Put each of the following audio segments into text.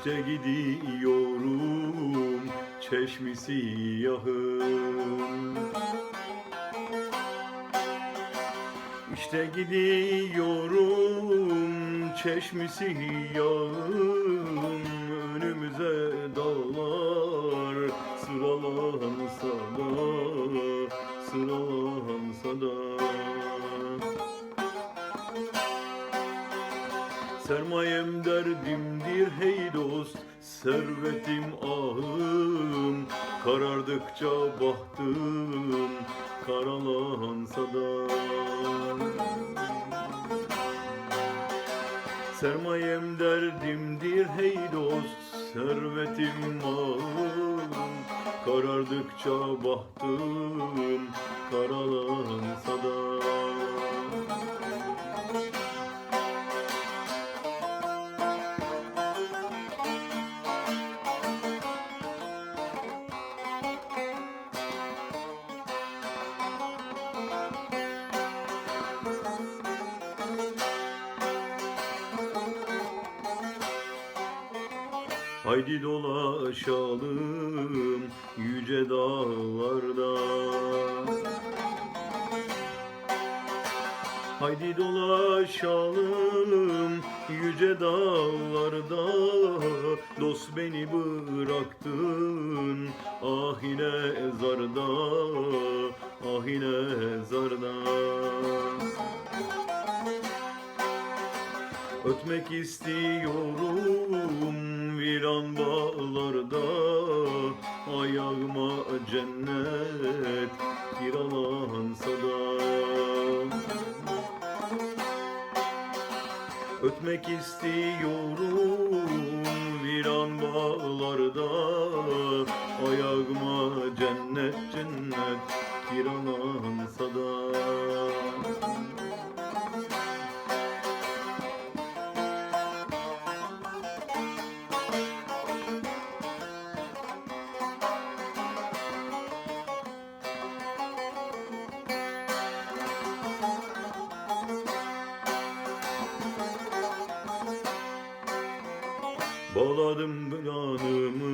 İşte gidiyorum çeşmisi yahım İşte gidiyorum çeşmisi yağım Önümüze dağlar Sermayem derdimdir hey dost Servetim ahım. Karardıkça bahtım Karalansa da. Sermayem derdimdir hey dost Servetim ahım. Karardıkça bahtım Haydi dolaşalım yüce dağlarda. Haydi dolaşalım yüce dağlarda. Dost beni bıraktın ahine zarda Ahine zarda Ötmek istiyorum viran bağlarda. Ayağıma cennet kiralansa da. Ötmek istiyorum viran bağlarda. Ayağıma cennet cennet kiralansa da Bağladım gönlümü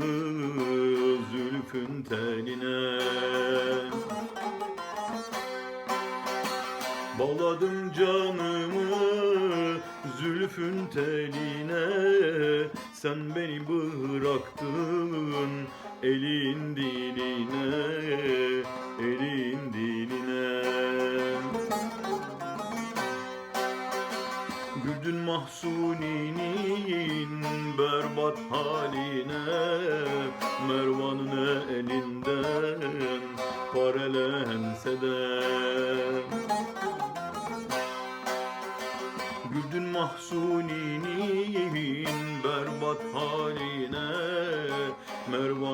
zülfün teline. Bağladım canımı zülfün teline. Sen beni bıraktın elin diline Elin diline Güldün mahzuninin berbat haline Mervan'ın elinden parelense de. Güldün mahzuninin berbat haline Mervan'ın